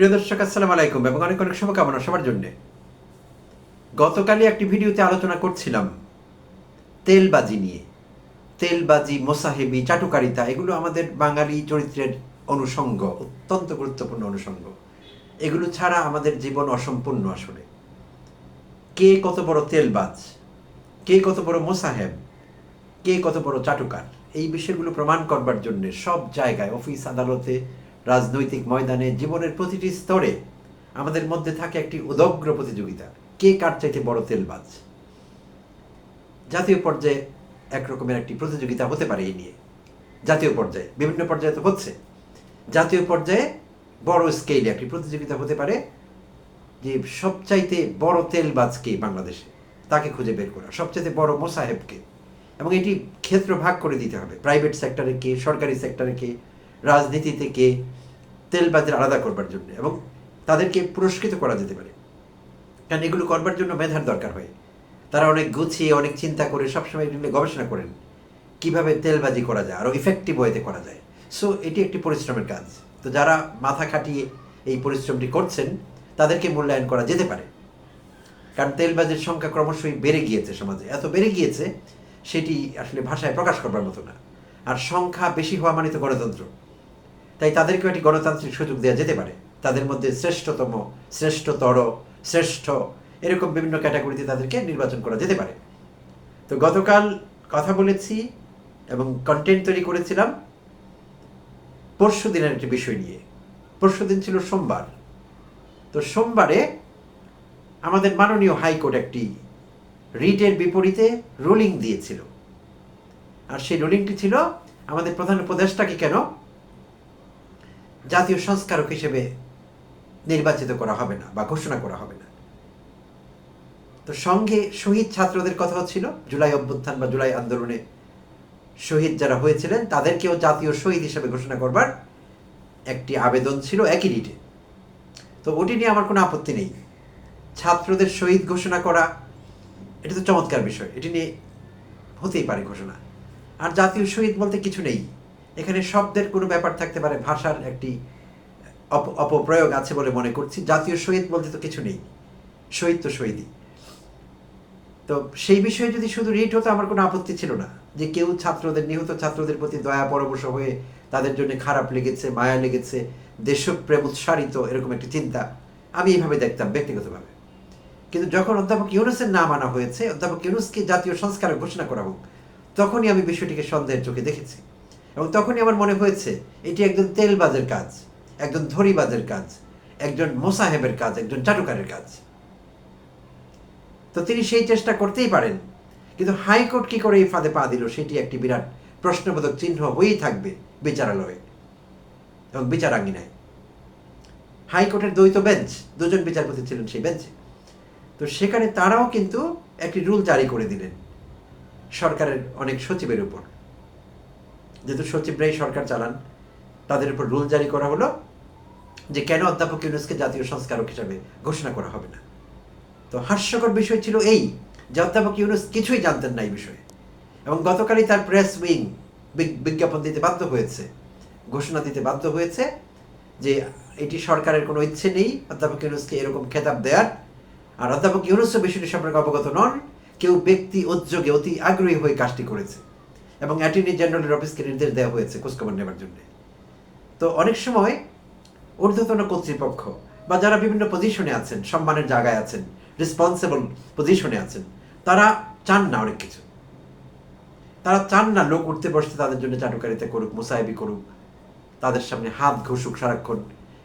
প্রিয় দর্শক, আসসালামু আলাইকুম এবং অনেক অনেক শুভকামনা সবার জন্য। গতকালই একটি ভিডিওতে আলোচনা করছিলাম তেলবাজি নিয়ে। তেলবাজি, মোসাহেবি, চাটুকারিতা, এগুলো আমাদের বাঙালি চরিত্রের অনুষঙ্গ, অত্যন্ত গুরুত্বপূর্ণ অনুষঙ্গ। এগুলো ছাড়া আমাদের জীবন অসম্পূর্ণ আসলে। কে কত বড় তেলবাজ? কে কত বড় মোসাহেব? কে কত বড় চাটুকার? এই বিষয়গুলো প্রমাণ করবার জন্য সব জায়গায়, অফিস, আদালতে রাজনৈতিক ময়দানে জীবনের প্রতিটি স্তরে আমাদের মধ্যে থাকে একটি উদগ্র প্রতিযোগিতা। কে কার চাইতে বড় তেলবাজ? জাতীয় পর্যায়ে একরকমের একটি প্রতিযোগিতা হতে পারে এই নিয়ে। জাতীয় পর্যায়ে বিভিন্ন পর্যায়ে তো হচ্ছে। জাতীয় পর্যায়ে বড় স্কেলে একটি প্রতিযোগিতা হতে পারে যে সবচাইতে বড় তেলবাজকে বাংলাদেশে? তাকে খুঁজে বের করা। সবচাইতে বড় মোসাহেবকে। এবং এটি ক্ষেত্র ভাগ করে দিতে হবে। প্রাইভেট সেক্টরে কে, সরকারি সেক্টরে কে রাজনীতিতে কে তেলবাজের আলাদা করবার জন্য এবং তাদেরকে পুরস্কৃত করা যেতে পারে। কারণ এগুলো করবার জন্য মেধার দরকার হয়। তারা অনেক গুছিয়ে, অনেক চিন্তা করে সবসময় নিয়ে গবেষণা করেন। কীভাবে তেলবাজি করা যায় আরও ইফেক্টিভ ওয়েতে করা যায়। সো এটি একটি পরিশ্রমের কাজ। তো যারা মাথা খাটিয়ে এই পরিশ্রমটি করছেন, তাদেরকে মূল্যায়ন করা যেতে পারে। কারণ তেলবাজির সংখ্যা ক্রমশই বেড়ে গিয়েছে সমাজে। এত বেড়ে গিয়েছে, সেটি আসলে ভাষায় প্রকাশ করবার মতো না। আর সংখ্যা বেশি হওয়া মানে তো গণতন্ত্র। তাই তাদেরকেও একটি গণতান্ত্রিক সুযোগ দেওয়া যেতে পারে। তাদের মধ্যে শ্রেষ্ঠতম, শ্রেষ্ঠতর, শ্রেষ্ঠ এরকম বিভিন্ন ক্যাটাগরিতে তাদেরকে নির্বাচন করা যেতে পারে। তো গতকাল কথা বলেছি এবং কন্টেন্ট তৈরি করেছিলাম। পরশু দিনের একটি বিষয় নিয়ে। পরশু দিন ছিল সোমবার। তো সোমবারে আমাদের মাননীয় হাইকোর্ট একটি রিটের বিপরীতে রুলিং দিয়েছিল। আর সেই রুলিংটি ছিল আমাদের প্রধান উপদেষ্টাকে কেন জাতীয় সংস্কারক হিসেবে নির্বাচিত করা হবে না বা ঘোষণা করা হবে না। তো সঙ্গে শহীদ ছাত্রদের কথা হচ্ছিল জুলাই অভ্যুত্থান বা জুলাই আন্দোলনে শহীদ যারা হয়েছিলেন, তাদেরকেও জাতীয় শহীদ হিসেবে ঘোষণা করবার একটি আবেদন ছিল একই রিটে তো ওটি নিয়ে আমার কোনো আপত্তি নেই। ছাত্রদের শহীদ ঘোষণা করা, এটা তো চমৎকার বিষয়। এটি নিয়ে হতেই পারে ঘোষণা। আর জাতীয় শহীদ বলতে কিছু নেই। এখানে শব্দের কোনো ব্যাপার থাকতে পারে, ভাষার একটি অপ- অপপ্রয়োগ আছে বলে মনে করছি। জাতীয় শহীদ বলতে তো কিছু নেই। শহীদ তো শহীদই। তো সেই বিষয়ে যদি শুধু রিট হতো, আমার কোনো আপত্তি ছিল না। যে কেউ ছাত্রদের, নিহত ছাত্রদের প্রতি দয়া পরবশ হয়ে তাদের জন্য খারাপ লেগেছে, মায়া লেগেছে, দেশপ্রেম উৎসারিত, এরকম একটি চিন্তা আমি এইভাবে দেখতাম ব্যক্তিগতভাবে। কিন্তু যখন অধ্যাপক ইউনুসের নাম আনা হয়েছে, অধ্যাপক ইউনুসকে জাতীয় সংস্কারক ঘোষণা করা হোক, তখনই আমি বিষয়টিকে সন্দেহের চোখে দেখেছি। এবং তখনই আমার মনে হয়েছে, এটি একজন তেলবাজের কাজ, একজন ধরিবাজের কাজ, একজন মোসাহেবের কাজ, একজন চাটুকারের কাজ। তো তিনি সেই চেষ্টা করতেই পারেন, কিন্তু হাইকোর্ট কি করে এই ফাঁদে পা দিল সেটি একটি বিরাট প্রশ্নবোধক চিহ্ন হয়েই থাকবে বিচারালয়ে এবং বিচারাঙ্গিনায়। হাইকোর্টের দ্বৈত বেঞ্চ, দুজন বিচারপতি ছিলেন সেই বেঞ্চে। তো সেখানে তারাও কিন্তু একটি রুল জারি করে দিলেন সরকারের অনেক সচিবের উপর। যেহেতু সচিবরাই সরকার চালান, তাদের উপর রুল জারি করা হলো যে কেন অধ্যাপক ইউনুসকে জাতীয় সংস্কারক হিসাবে ঘোষণা করা হবে না। তো হাস্যকর বিষয় ছিল এই যে অধ্যাপক ইউনুস কিছুই জানতেন না এই বিষয়ে। এবং গতকালই তার প্রেস উইং বিজ্ঞাপন দিতে বাধ্য হয়েছে, ঘোষণা দিতে বাধ্য হয়েছে যে এটি সরকারের কোনো ইচ্ছে নেই অধ্যাপক ইউনুসকে এরকম খেতাব দেওয়ার আর অধ্যাপক ইউনুসও বিষয়টি সম্পর্কে অবগত নন, কেউ ব্যক্তি উদ্যোগে অতি আগ্রহী হয়ে কাজটি করেছে। এবং অ্যাটর্নি জেনারেলের অফিসকে নির্দেশ দেওয়া হয়েছে খোঁজখবর নেবার জন্য। তো অনেক সময় ঊর্ধ্বতন কর্তৃপক্ষ বা যারা বিভিন্ন পজিশনে আছেন, সম্মানের জায়গায় আছেন রেসপন্সিবল পজিশনে আছেন, তারা চান না অনেক কিছু। তারা চান না লোক উঠতে বসতে তাদের জন্য চাটুকারিতা করুক, মুসাইবি করুক, তাদের সামনে হাত ঘষুক, সারাক্ষণ,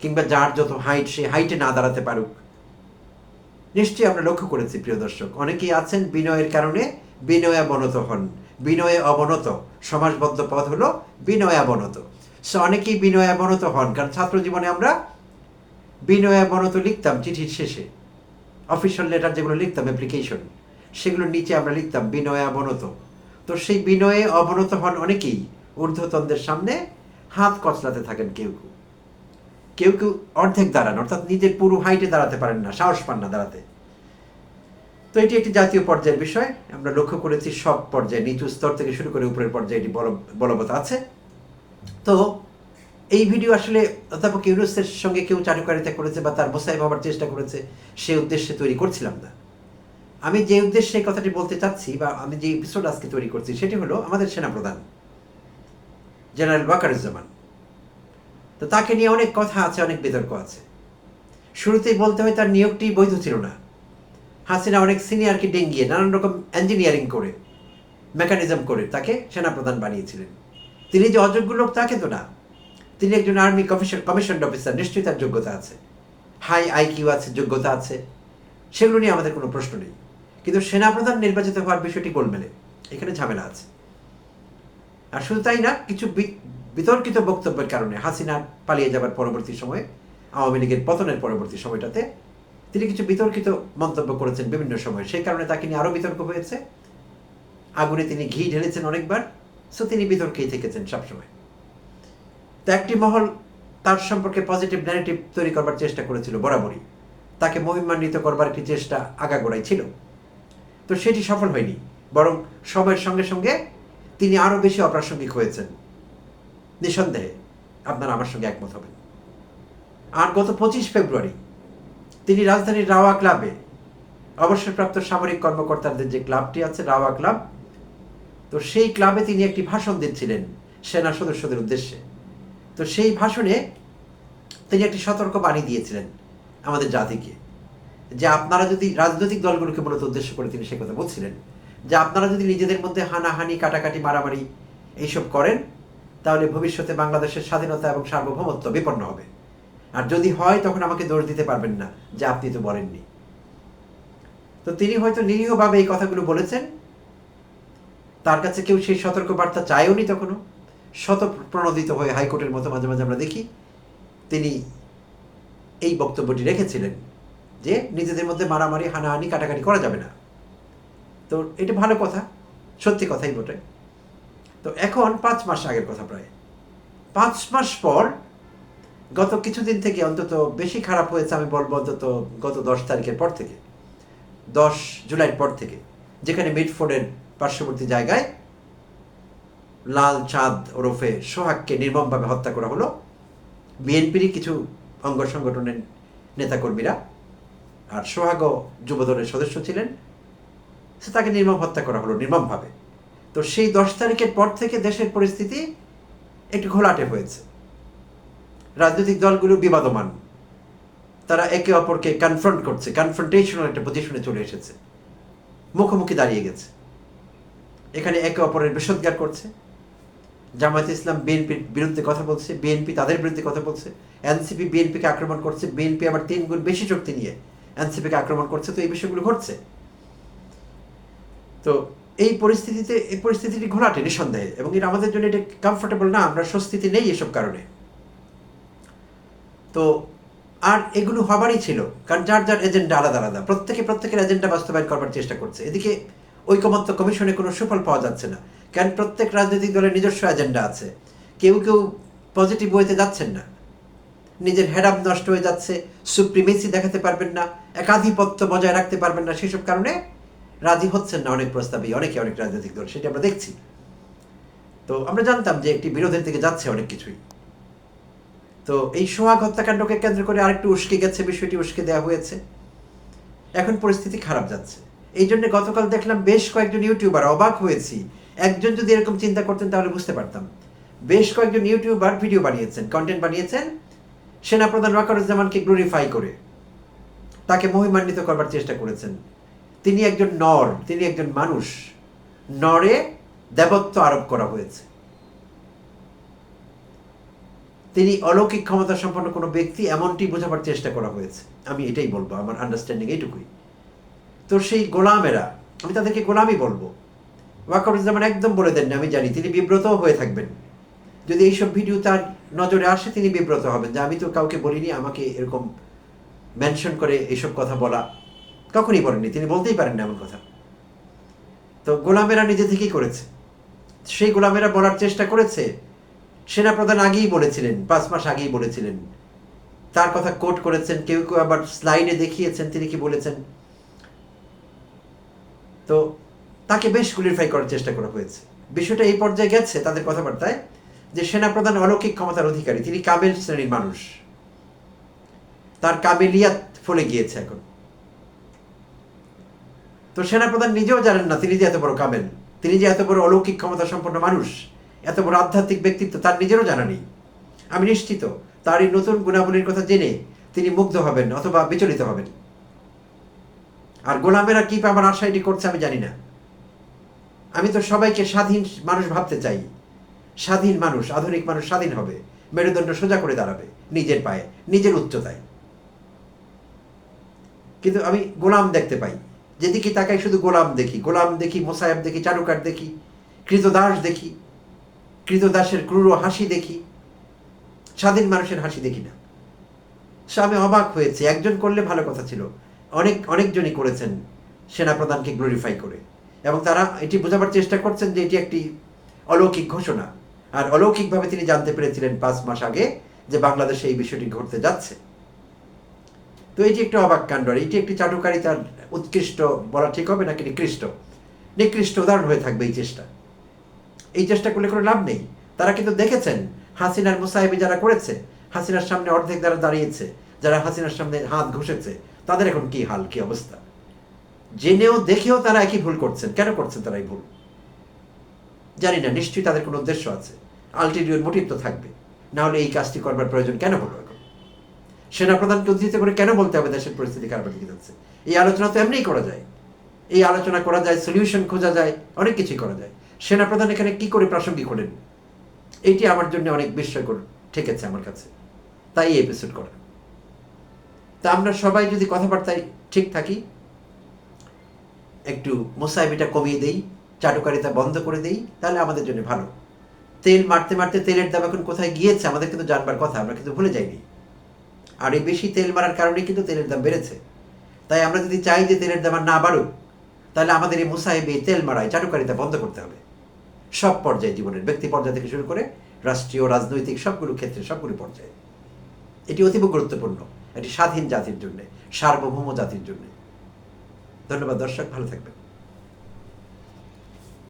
কিংবা যার যত হাইট সে হাইটে না দাঁড়াতে পারুক। নিশ্চয়ই আমরা লক্ষ্য করেছি, প্রিয় দর্শক, অনেকেই আছেন বিনয়ের কারণে বিনয়াবনত হন। বিনয়ে অবনত। সমাজবদ্ধ পদ হলো বিনয় অবনত। সো অনেকেই বিনয় অবনত হন, কারণ ছাত্র জীবনে আমরা বিনয় অবনত লিখতাম চিঠির শেষে। অফিসিয়াল লেটার যেগুলো লিখতাম অ্যাপ্লিকেশন সেগুলোর নিচে আমরা লিখতাম, বিনয় অবনত। তো সেই বিনয়ে অবনত হন অনেকেই। ঊর্ধ্বতনদের সামনে হাত কচলাতে থাকেন কেউ কেউ। কেউ কেউ অর্ধেক দাঁড়ান, অর্থাৎ নিজের পুরো হাইটে দাঁড়াতে পারেন না, সাহস পান না দাঁড়াতে। তো এটি একটি জাতীয় পর্যায়ের বিষয়। আমরা লক্ষ্য করেছি সব পর্যায়ে নিচু স্তর থেকে শুরু করে উপরের পর্যায়ে এটি বল বলবৎ আছে। তো এই ভিডিও আসলে অধ্যাপক ইউনুসের সঙ্গে কেউ চারুকারিতা করেছে বা তার মোসাইব হবার চেষ্টা করেছে, সে উদ্দেশ্যে তৈরি করছিলাম না। আমি যে উদ্দেশ্যে এই কথাটি বলতে চাচ্ছি বা আমি যে এপিসোড আজকে তৈরি করছি, সেটি হলো আমাদের সেনাপ্রধান, জেনারেল ওয়াকারুজ্জামান। তো তাকে নিয়ে অনেক কথা আছে, অনেক বিতর্ক আছে। শুরুতেই বলতে হয় তার নিয়োগটি বৈধ ছিল না। হাসিনা অনেক সিনিয়রকে ডেঙ্গিয়ে নানান রকম ইঞ্জিনিয়ারিং করে মেকানিজম করে তাকে সেনাপ্রধান বানিয়েছিলেন। তিনি যে অযোগ্য লোক তাকে তো না। তিনি একজন আর্মি কমিশন কমিশন অফিসার নিশ্চয়ই তার যোগ্যতা আছে। হাই আইকিউ আছে, যোগ্যতা আছে। সেগুলো নিয়ে আমাদের কোনো প্রশ্ন নেই। কিন্তু সেনাপ্রধান নির্বাচিত হওয়ার বিষয়টি গোলমেলে। এখানে ঝামেলা আছে। আর শুধু তাই না, কিছু বিতর্কিত বক্তব্যের কারণে হাসিনা পালিয়ে যাবার পরবর্তী সময়ে, আওয়ামী লীগের পতনের পরবর্তী সময়টাতে তিনি কিছু বিতর্কিত মন্তব্য করেছেন বিভিন্ন সময়। সেই কারণে তাকে নিয়ে আরও বিতর্ক হয়েছে। আগুনে তিনি ঘি ঢেলেছেন অনেকবার, সো তিনি বিতর্কেই থেকেছেন সবসময়। তো একটি মহল তার সম্পর্কে পজিটিভ ন্যারেটিভ তৈরি করবার চেষ্টা করেছিল বরাবরই। তাকে মহিমান্বিত করবার একটি চেষ্টা আগাগোড়াই ছিল। তো সেটি সফল হয়নি, বরং সময়ের সঙ্গে সঙ্গে তিনি আরও বেশি অপ্রাসঙ্গিক হয়েছেন। নিঃসন্দেহে আপনারা আমার সঙ্গে একমত হবেন। আর গত পঁচিশ ফেব্রুয়ারি তিনি রাজধানীর রাওয়া ক্লাবে অবসরপ্রাপ্ত সামরিক কর্মকর্তাদের যে ক্লাবটি আছে, রাওয়া ক্লাব, তো সেই ক্লাবে তিনি একটি ভাষণ দিচ্ছিলেন সেনা সদস্যদের উদ্দেশ্যে। তো সেই ভাষণে তিনি একটি সতর্ক বাণী দিয়েছিলেন আমাদের জাতিকে, যে আপনারা যদি রাজনৈতিক দলগুলোকে মূলত উদ্দেশ্য করে তিনি সে কথা বলছিলেন, যে আপনারা যদি নিজেদের মধ্যে হানাহানি, কাটাকাটি, মারামারি এইসব করেন, তাহলে ভবিষ্যতে বাংলাদেশের স্বাধীনতা এবং সার্বভৌমত্ব বিপন্ন হবে। আর যদি হয়, তখন আমাকে দোষ দিতে পারবেন না, যে আপনি তো বলেননি। তো তিনি হয়তো নিরীহভাবে এই কথাগুলো বলেছেন। তার কাছে কেউ সেই সতর্ক বার্তা চায়ওনি তখনও। শত প্রণোদিত হয়ে হাইকোর্টের মতো মাঝে মাঝে আমরা দেখি, তিনি এই বক্তব্যটি রেখেছিলেন যে নিজেদের মধ্যে মারামারি, হানাহানি, কাটাকাটি করা যাবে না। তো এটা ভালো কথা, সত্যি কথাই বটে। তো এখন পাঁচ মাস আগের কথা প্রায়। পাঁচ মাস পর গত কিছুদিন থেকে অন্তত বেশি খারাপ হয়েছে আমি বলব অন্তত গত দশ তারিখের পর থেকে। দশ জুলাইয়ের পর থেকে। যেখানে মিডফোর্ডের পার্শ্ববর্তী জায়গায় লাল চাঁদ ওরফে সোহাগকে নির্মমভাবে হত্যা করা হলো। বিএনপিরই কিছু অঙ্গ সংগঠনের নেতাকর্মীরা আর সোহাগও যুবদলের সদস্য ছিলেন। সে তাকে নির্মম হত্যা করা হলো নির্মমভাবে। তো সেই দশ তারিখের পর থেকে দেশের পরিস্থিতি একটু ঘোলাটে হয়েছে। রাজনৈতিক দলগুলো বিবাদমান। তারা একে অপরকে কনফ্রন্ট করছে কনফ্রন্টেশনাল একটা পজিশনে চলে এসেছে। মুখোমুখি দাঁড়িয়ে গেছে। এখানে একে অপরের বিষোদ্গার করছে। জামায়াত ইসলাম বিএনপির বিরুদ্ধে কথা বলছে, বিএনপি তাদের বিরুদ্ধে কথা বলছে, এনসিপি বিএনপিকে আক্রমণ করছে, বিএনপি আবার তিন গুণ বেশি শক্তি নিয়ে এনসিপিকে আক্রমণ করছে। তো এই বিষয়গুলো ঘটছে। তো এই পরিস্থিতিতে, এই পরিস্থিতিটি ঘোলাটে নিঃসন্দেহে। এবং এটা আমাদের জন্য এটা কমফোর্টেবল না, আমরা স্বস্তিতে নেই এসব কারণে। তো আর এগুলো হবারই ছিল, কারণ যার যার এজেন্ডা আলাদা আলাদা। প্রত্যেকে প্রত্যেকের এজেন্ডা বাস্তবায়ন করবার চেষ্টা করছে। এদিকে ঐকমত্য কমিশনে কোনো সুফল পাওয়া যাচ্ছে না, কারণ প্রত্যেক রাজনৈতিক দলের নিজস্ব এজেন্ডা আছে। কেউ কেউ পজিটিভ ওয়েতে যাচ্ছেন না। নিজের হেডাম নষ্ট হয়ে যাচ্ছে সুপ্রিমেসি দেখাতে পারবেন না, একাধিপত্য বজায় রাখতে পারবেন না, সেসব কারণে রাজি হচ্ছেন না অনেক প্রস্তাবে, অনেকে অনেক রাজনৈতিক দল, সেটা আমরা দেখছি। তো আমরা জানতাম যে একটি বিরোধের দিকে যাচ্ছে অনেক কিছুই। তো এই সোহাগ হত্যাকাণ্ডকে কেন্দ্র করে আরেকটু উস্কে গেছে, বিষয়টি উস্কে দেওয়া হয়েছে। এখন পরিস্থিতি খারাপ যাচ্ছে। এই জন্য গতকাল দেখলাম বেশ কয়েকজন ইউটিউবার অবাক হয়েছি। একজন যদি এরকম চিন্তা করতেন তাহলে বুঝতে পারতাম। বেশ কয়েকজন ইউটিউবার ভিডিও বানিয়েছেন কন্টেন্ট বানিয়েছেন। সেনাপ্রধান ওয়াকারুজ্জামানকে গ্লোরিফাই করে। তাকে মহিমান্বিত করবার চেষ্টা করেছেন। তিনি একজন নর, তিনি একজন মানুষ। নরে দেবত্ব আরোপ করা হয়েছে। তিনি অলৌকিক ক্ষমতা সম্পন্ন কোনো ব্যক্তি এমনটি বোঝাবার চেষ্টা করা হয়েছে। আমি এটাই বলব, আমার আন্ডারস্ট্যান্ডিং এইটুকুই। তো সেই গোলামেরা, আমি তাদেরকে গোলামই বলব। ওয়াকারুজ্জামান একদম বলে দেন না আমি জানি, তিনি বিব্রতও হয়ে থাকবেন। যদি এইসব ভিডিও তার নজরে আসে, তিনি বিব্রত হবেন। যে আমি তো কাউকে বলিনি, আমাকে এরকম মেনশন করে এইসব কথা বলা কখনই বলেননি, তিনি বলতেই পারেন না এমন কথা। তো গোলামেরা নিজে থেকেই করেছে। সেই গোলামেরা বলার চেষ্টা করেছে সেনাপ্রধান আগেই বলেছিলেন, পাঁচ মাস আগেই বলেছিলেন। তার কথা কোট করেছেন, কেউ কেউ আবার স্লাইডে দেখিয়েছেন, তিনি কি বলেছেন? তো তাকে বেশ কুলিফাই করার চেষ্টা করা হয়েছে। বিষয়টা এই পর্যায়ে গেছে তাদের কথাবার্তায়, যে সেনাপ্রধান অলৌকিক ক্ষমতার অধিকারী, তিনি কামেল শ্রেণির মানুষ। তার কামেলিয়াত ফলে গিয়েছে এখন। তো সেনাপ্রধান নিজেও জানেন না তিনি যে এত বড় কামেল, তিনি যে এত বড় অলৌকিক ক্ষমতা সম্পন্ন মানুষ। এত বড় আধ্যাত্মিক ব্যক্তিত্ব তার নিজেরও জানা নেই। আমি নিশ্চিত তার এই নতুন গুণাবলীর কথা জেনে তিনি মুগ্ধ হবেন অথবা বিচলিত হবেন। আর গোলামেরা কি পাবার আশা এটি করছে আমি জানি না। আমি তো সবাইকে স্বাধীন মানুষ ভাবতে চাই। স্বাধীন মানুষ, আধুনিক মানুষ স্বাধীন হবে। মেরুদণ্ড সোজা করে দাঁড়াবে, নিজের পায়ে, নিজের উচ্চতায়। কিন্তু আমি গোলাম দেখতে পাই। যেদিকে তাকাই শুধু গোলাম দেখি গোলাম দেখি মোসাহেব দেখি, চারুকার দেখি, কৃতদাস দেখি। কৃতদাসের ক্রুর হাসি দেখি। স্বাধীন মানুষের হাসি দেখি না। সে আমি অবাক হয়েছি। একজন করলে ভালো কথা ছিল। অনেক, অনেকজনই করেছেন সেনাপ্রধানকে গ্লোরিফাই করে। এবং তারা এটি বোঝাবার চেষ্টা করছেন যে এটি একটি অলৌকিক ঘোষণা। আর অলৌকিকভাবে তিনি জানতে পেরেছিলেন পাঁচ মাস আগে যে বাংলাদেশে এই বিষয়টি ঘটতে যাচ্ছে। তো এটি একটি অবাক কাণ্ড। আর এটি একটি চাটুকারিতার উৎকৃষ্ট বলা ঠিক হবে নাকি নিকৃষ্ট। নিকৃষ্ট উদাহরণ হয়ে থাকবে এই চেষ্টা। এই চেষ্টা করলে কোনো লাভ নেই। তারা কিন্তু দেখেছেন হাসিনার মুসাহিবি যারা করেছে, হাসিনার সামনে অর্ধেক যারা দাঁড়িয়েছে, যারা হাসিনার সামনে হাত ঘষেছে, তাদের এখন কি হাল, কি অবস্থা? জেনেও দেখেও তারা একই ভুল করছেন। কেন করছেন তারা এই ভুল? জানি না, নিশ্চয়ই তাদের কোনো উদ্দেশ্য আছে। আলটিরিয়র মোটিভ তো থাকবে। না হলে এই কাজটি করবার প্রয়োজন কেন হলো এখন? সেনাপ্রধানকে উদ্ধৃত করে কেন বলতে হবে দেশের পরিস্থিতি খারাপ দিকে যাচ্ছে? এই আলোচনা তো এমনিই করা যায়। এই আলোচনা করা যায় সলিউশন খোঁজা যায়, অনেক কিছুই করা যায়। সেনাপ্রধান এখানে কি করে প্রাসঙ্গিক হলেন? এইটি আমার জন্য অনেক বিস্ময়কর ঠেকেছে আমার কাছে। তাই এপিসোড করা। তা আমরা সবাই যদি কথাবার্তায় ঠিক থাকি, একটু মোসাইবিটা কমিয়ে দেই, চাটুকারিতা বন্ধ করে দেই, তাহলে আমাদের জন্য ভালো। তেল মারতে মারতে তেলের দাম এখন কোথায় গিয়েছে, আমাদের কিন্তু জানবার কথা, আমরা কিন্তু ভুলে যাইনি। আর এই বেশি তেল মারার কারণে কিন্তু তেলের দাম বেড়েছে। তাই আমরা যদি চাই যে তেলের দাম না বাড়ুক, তাহলে আমাদের এই মুসাহিবে তেল মারায়, চাটুকারিতা বন্ধ করতে হবে। সব পর্যায়ে জীবনের, ব্যক্তি পর্যায় থেকে শুরু করে রাষ্ট্রীয়, রাজনৈতিক সবগুলো ক্ষেত্রে, সবগুলো পর্যায়ে। এটি অতীব গুরুত্বপূর্ণ, এটি স্বাধীন জাতির জন্য, সার্বভৌম জাতির জন্য। ধন্যবাদ দর্শক, ভালো থাকবেন।